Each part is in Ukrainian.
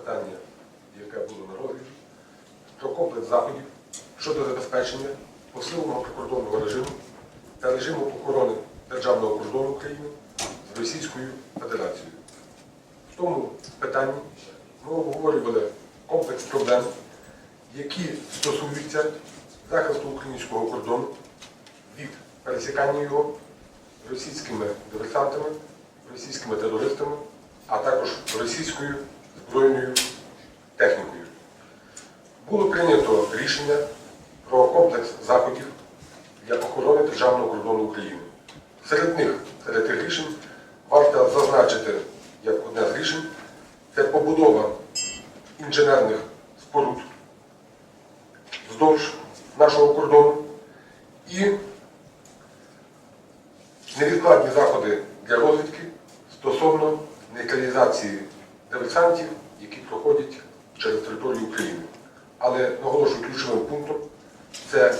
питання, яке було на розгляді, про комплекс заходів щодо забезпечення посиленого прикордонного режиму та режиму охорони державного кордону України з Російською Федерацією. В тому питанні ми обговорювали комплекс проблем, які стосуються захисту українського кордону від пересікання його російськими диверсантами, російськими терористами, а також російською збройною технікою. Було прийнято рішення про комплекс заходів для охорони державного кордону України. Серед них, серед тих рішень, варто зазначити як одне з рішень, це побудова інженерних споруд вздовж нашого кордону і невідкладні заходи для розвідки стосовно нейтралізації диверсантів, які проходять через територію України. Але наголошую ключовим пунктом це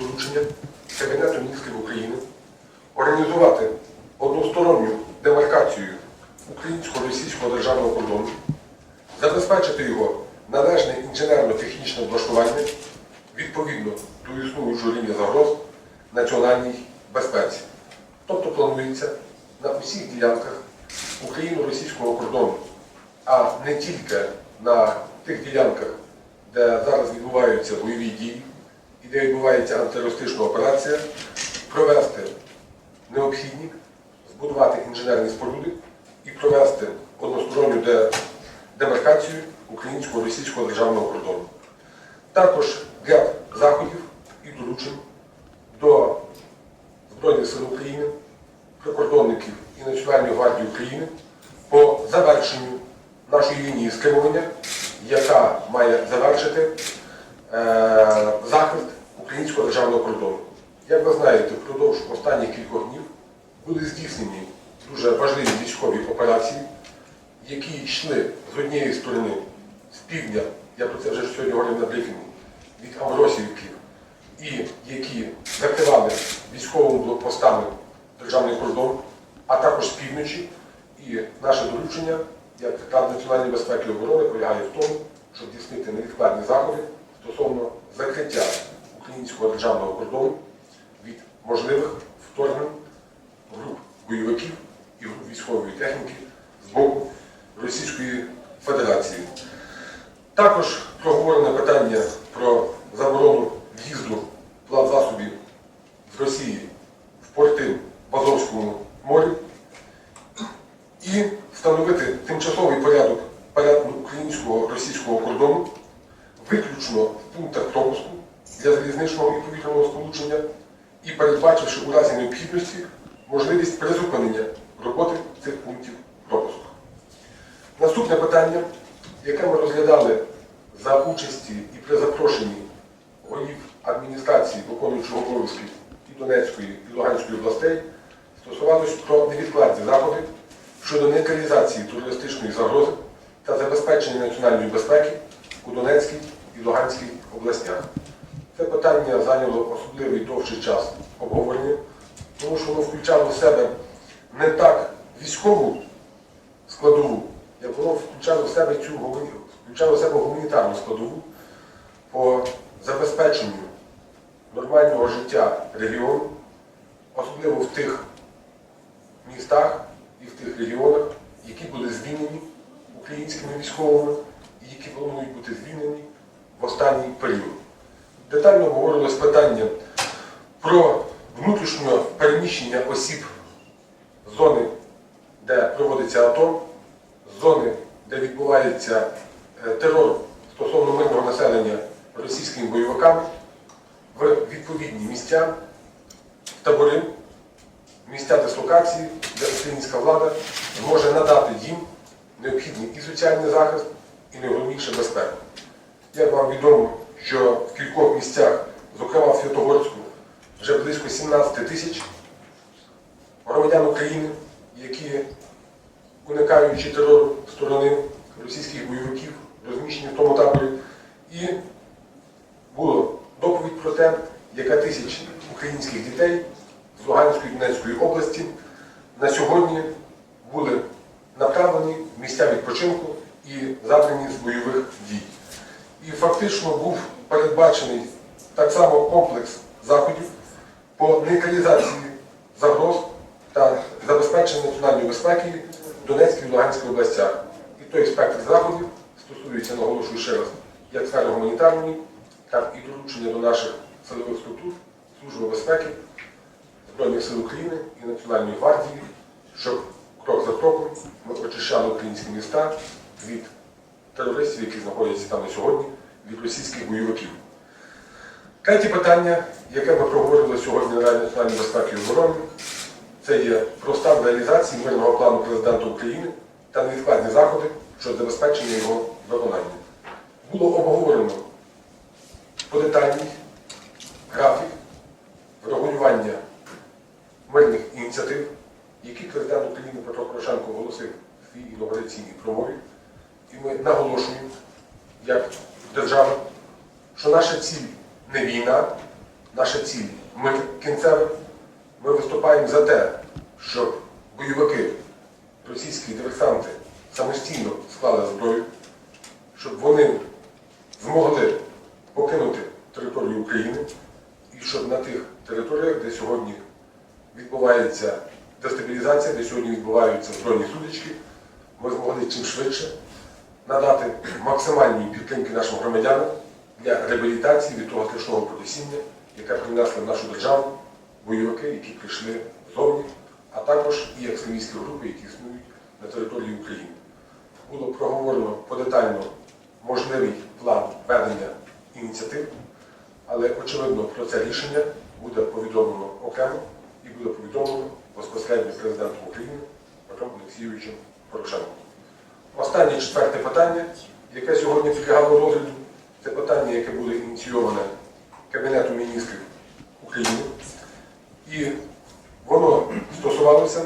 доручення Кабінету міністрів України організувати односторонню демаркацію українсько-російського державного кордону, забезпечити його належне інженерно-технічне облаштування відповідно до існуючого рівня загроз національній безпеці. Тобто планується на усіх ділянках україно-російського кордону, а не тільки на тих ділянках, де зараз відбуваються бойові дії і де відбувається антитерористична операція, провести необхідні, збудувати інженерні споруди і провести односторонню демаркацію українського російського державного кордону. Також ряд заходів і доручень до Збройних сил України, прикордонників і Національної гвардії України по завершенню нашої лінії стримування, яка має завершити е, захист українського державного кордону. Як ви знаєте, впродовж останніх кількох днів були здійснені дуже важливі військові операції, які йшли з однієї сторони з півдня, я про це вже сьогодні говорив на брифінгу, від Амросівки, і які закривали військовими блокпостами державний кордон, а також з півночі. І наше доручення, як Рада національної безпеки і оборони, полягає в тому, щоб здійснити невідкладні заходи стосовно закриття українського державного кордону від можливих вторгнень груп бойовиків і груп військової техніки з боку Російської Федерації. Також проговорено питання про заборону і при запрошенні голів адміністрації виконуючого обов'язків і Донецької і Луганської областей, стосувалось про невідкладні заходи щодо нейтралізації терористичної загрози та забезпечення національної безпеки у Донецькій і Луганській областях. Це питання зайняло особливий довший час обговорення, тому що воно включало в себе не так військову складову, як воно включало в себе цю включало в себе гуманітарну складову по забезпеченню нормального життя регіону, особливо в тих містах і в тих регіонах, які були звільнені українськими військовими і які планують бути звільнені в останній період. Детально обговорилось питання про внутрішнє переміщення осіб з зони, де проводиться АТО, з зони, де відбувається е, терор стосовно мирного населення російськими бойовиками, в відповідні місця, табори, місця дислокації, де українська влада зможе надати їм необхідний і соціальний захист, і найголовніше безпеку. Як вам відомо, що в кількох місцях, зокрема в Святогорську, вже близько 17 тисяч громадян України, які, уникаючи терору сторони російських бойовиків, розміщені в тому таборі, і було доповідь про те, яка тисяч українських дітей з Луганської і Донецької області на сьогодні були направлені в місця відпочинку і поверненні з бойових дій. І фактично був передбачений так само комплекс заходів по нейтралізації загроз та забезпечення національної безпеки в Донецькій і Луганській областях. І той спектр заходів стосується, наголошую ще раз, як сфери гуманітарної, так і доручення до наших силових структур, Служби безпеки, Збройних сил України і Національної гвардії, щоб крок за кроком ми очищали українські міста від терористів, які знаходяться там на сьогодні, від російських бойовиків. Третє питання, яке ми проговорили сьогодні на Раді національної безпеки і оборони, це є про стан реалізації мирного плану президента України та невідкладні заходи щодо забезпечення його виконання. Було обговорено подетальний графік врегулювання мирних ініціатив, які президент України Петро Порошенко оголосив в своїй інаугураційній промові. І ми наголошуємо, як держава, що наша ціль не війна, наша ціль мир кінцевий. Ми виступаємо за те, щоб бойовики, російські диверсанти самостійно склали зброю, щоб вони змогли покинути територію України і щоб на тих територіях, де сьогодні відбувається дестабілізація, де сьогодні відбуваються збройні судочки, ми змогли чим швидше надати максимальні підтримки нашим громадянам для реабілітації від того страшного потрясіння, яке принесли в нашу державу бойовики, які прийшли ззовні, а також і екстремістські групи, які існують на території України. Було проговорено подетально можливий план ведення ініціатив, але очевидно про це рішення буде повідомлено окремо і буде повідомлено безпосередньо президентом України Петром Олексійовичем Порошенком. Останнє четверте питання, яке сьогодні підлягало розгляду, це питання, яке було ініційоване Кабінетом міністрів України. І воно стосувалося,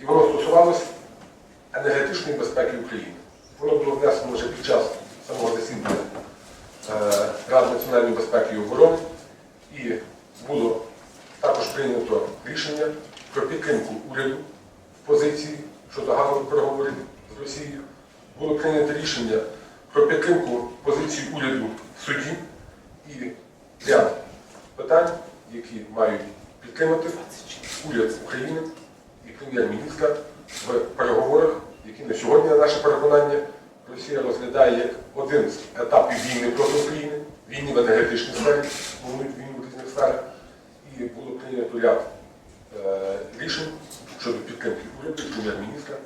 і воно стосувалося енергетичної безпеки України. Воно було внесено вже під час Ради національної безпеки і оборони, і було також прийнято рішення про підтримку уряду в позиції щодо газових переговорів з Росією. Було прийнято рішення про підтримку позиції уряду в суді і ряд питань, які мають підтримати уряд України і прем'єр-міністра в переговорах, які на сьогодні, на наше переконання, Росія розглядає як один з етапів війни проти України, війни в енергетичній сфері, війну в різних сферах. І було прийнято ряд е, рішень щодо підтримки уряду прем'єр-міністра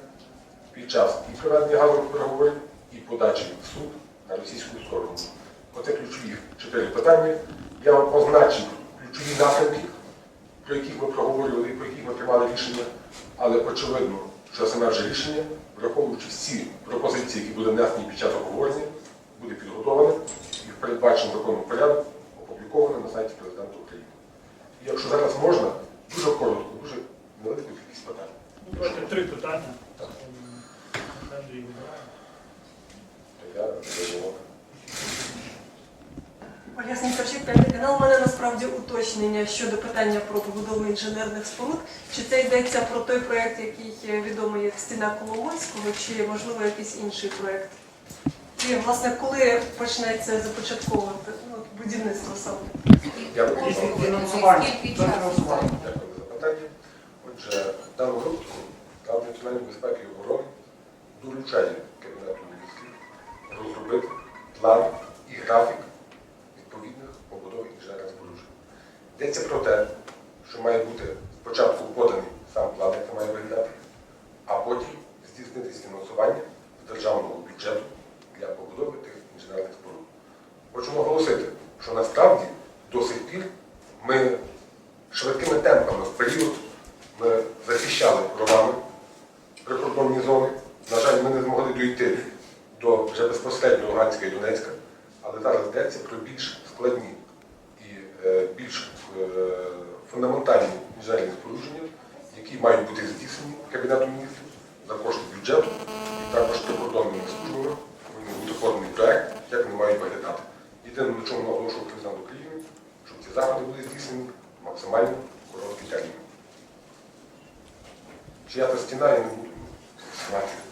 під час і проведення газових переговорів, і подачі в суд на російську сторону. Оце ключові чотири питання. Я вам позначив ключові напрямки, про яких ми проговорювали і про яких ми приймали рішення, але очевидно, що саме вже рішення, враховуючи всі пропозиції, які були внесені під час обговорення, буде підготовлене і в передбаченому законному порядку опубліковане на сайті президента України. І якщо зараз можна, дуже коротко, дуже невелику кількість питань. Ну, Давайте три питання. Так. Андрій вибирає. Я. Ольга Снісарчук, п'ятий канал. У мене насправді уточнення щодо питання про побудову інженерних споруд. Чи це йдеться про той проєкт, який е, відомий як стіна Коломойського, чи можливо якийсь інший проєкт? І власне, коли почнеться започатковувати ну, будівництво саме? Дякую І фінансування. Скільки часу? Дякую за запитання. Отже, в даному випадку Рада національної безпеки і оборони доручає Кабінету міністрів розробити план і графік відповідних побудов інженерних споруджень. Йдеться про те, що має бути спочатку поданий сам план, як це має виглядати, а потім здійснитись фінансування з державного бюджету для побудови тих інженерних споруд. Хочу наголосити, що насправді до сих пір ми швидкими темпами в період ми захищали правами прикордонні зони. На жаль, ми не змогли дійти до вже безпосередньо Луганська і Донецька, але зараз йдеться про більш складні і е, більш е, фундаментальні інженерні спорудження, які мають бути здійснені Кабінетом міністрів за кошти бюджету і також прикордонними службами бути поданий проект, як вони мають виглядати. Єдине, на чому наголошував президент України, щоб ці заходи були здійснені максимально короткий термін. Чия та стіна, я не буду знати.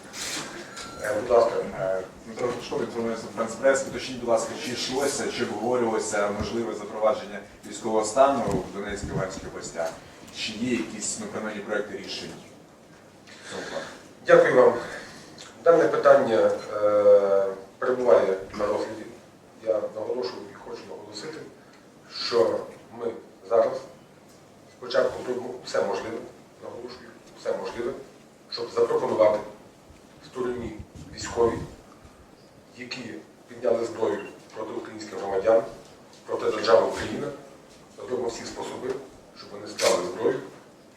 Е, Будь ласка, Е, Дмитро інформується Франц Прес. Уточніть, будь ласка, чи йшлося, чи обговорювалося можливе запровадження військового стану в Донецькій Луганській областях? Чи є якісь принаймні проекти рішень? Дякую вам. Дане питання е, перебуває на розгляді. Я наголошую і хочу наголосити, що ми зараз спочатку зробимо все можливе, наголошую, все можливе, щоб запропонувати стороні військові, які підняли зброю проти українських громадян, проти держави Україна, зробимо всі способи, щоб вони склали зброю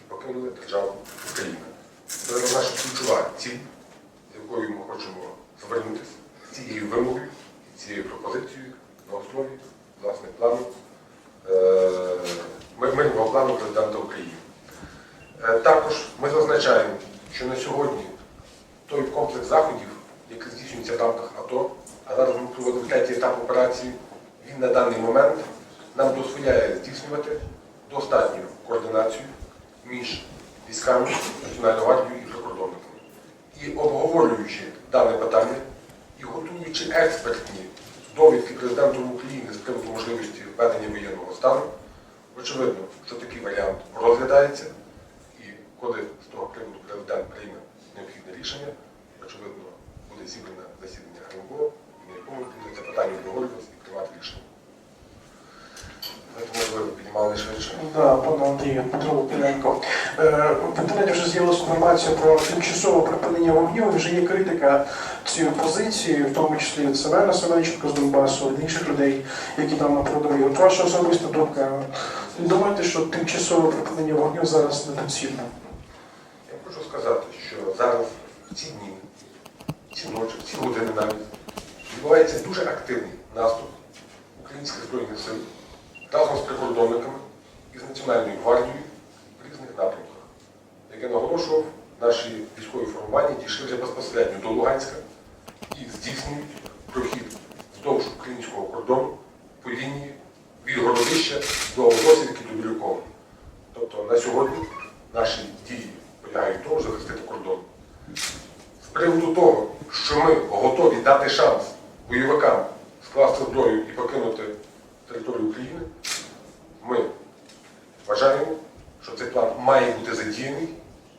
і покинули державу Україна. Це наша ключова ціль, з якою ми хочемо звернутися з цією вимогою, цією пропозицією на основі власне плану е, мирного плану президента України. Е, Також ми зазначаємо, що на сьогодні той комплекс заходів, який здійснюється в рамках АТО, а зараз ми проводимо третій етап операції, він на даний момент нам дозволяє здійснювати достатню координацію між військами, Національною гвардією і прикордонниками. І обговорюючи дане питання і готуючи експертні довідки президентом України з приводу можливості введення воєнного стану, очевидно, що такий варіант розглядається, і коли з того приводу президент прийме необхідне рішення, очевидно, буде зібране засідання РНБО, на якому буде це питання обговорюватися і приймати рішення. Можливо, ви піднімали швидше. Да, пане Андрію, Петро Лукіненко. Е, В інтернеті вже з'явилася інформація про тимчасове припинення вогню. Вже є критика цієї позиції, в тому числі від Семена Семенченко з Донбасу, від інших людей, які там на передовій. От ваша особиста думка. Ви думаєте, що тимчасове припинення вогню зараз недоцільне? Я хочу сказати, зараз в ці дні, в ці ночі, в ці години навіть відбувається дуже активний наступ українських збройних сил разом з прикордонниками і з Національною гвардією в різних напрямках. Як я наголошував, наші військові формування дійшли вже безпосередньо до Луганська і здійснюють прохід вздовж українського кордону по лінії від Городища до Голосівки до Бірюкова. Тобто на сьогодні наші дії полягають в тому, щоб захистити кордон. З приводу того, що ми готові дати шанс бойовикам скласти зброю і покинути територію України, ми вважаємо, що цей план має бути задіяний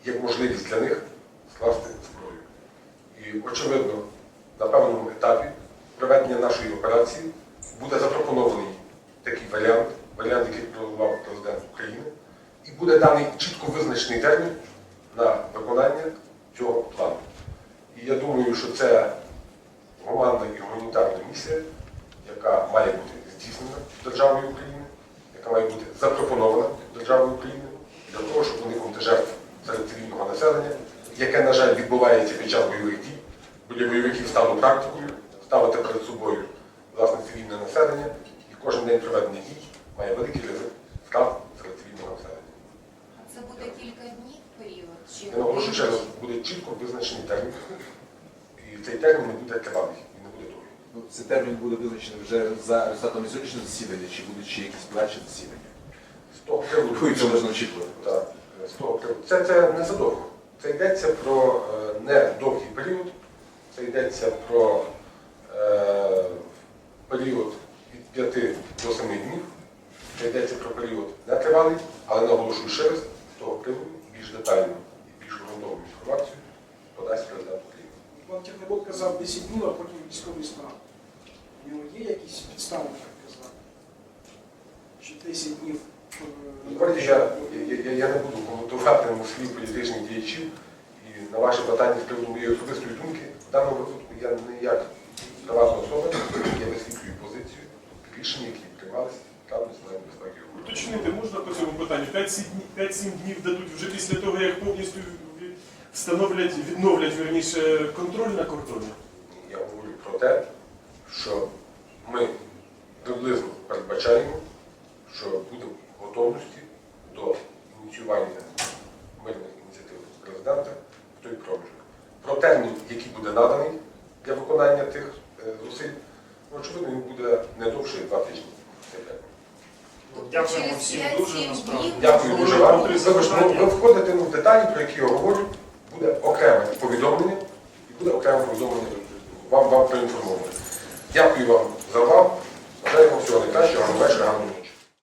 як можливість для них скласти зброю. І, очевидно, на певному етапі проведення нашої операції буде запропонований такий варіант, варіант, який пропонував президент України, і буде даний чітко визначений термін на виконання цього плану. І я думаю, що це гуманна і гуманітарна місія, яка має бути здійснена державою України, яка має бути запропонована державою України для того, щоб уникнути жертв серед цивільного населення, яке, на жаль, відбувається під час бойових дій, для бойовиків стало практикою ставити перед собою власне цивільне населення, і кожен день проведення дій має великий ризик втрат серед цивільного населення. Це буде кілька днів період? Чи Я наголошую ще раз, буде чітко визначений термін, і цей термін не буде тривалий, він не буде довгий. Ну, цей термін буде визначений вже за результатами сьогоднішнього засідання, чи будуть ще якісь подальші засідання? З того приводу, це можна очікувати. Так, з того приводу. Це, це не задовго. Це йдеться про е, не період, це йдеться про е, період від 5 до 7 днів. Це йдеться про період нетривалий, але наголошую ще раз, з того приводу більш детальну і більш ґрунтовну інформацію подасть президент України. Пан Тягнебок казав 10 днів, а потім військовий стан. У нього є якісь підстави так казати? Чи 10 днів? е, я, я, я, я не буду коментувати слів політичних діячів і на ваше питання з приводу моєї особистої думки, в даному випадку я не як приватна особа, я висвітлюю позицію рішення, які приймалися Ради національної безпеки. України. Уточнити можна по цьому питанню? 5-7 днів дадуть вже після того, як повністю встановлять, відновлять верніше контроль на кордоні. Я говорю про те, що ми приблизно передбачаємо, що будемо в готовності до ініціювання мирних ініціатив президента в той проміжок. Про термін, який буде наданий для виконання тих е, зусиль, ну, очевидно, він буде не довше як два тижні. Цей термін. Дякуємо Через всім 5-7 дуже насправді. днів Дякую дуже Можливо, вам. три Вибачте, ви входите ну, в деталі, про які я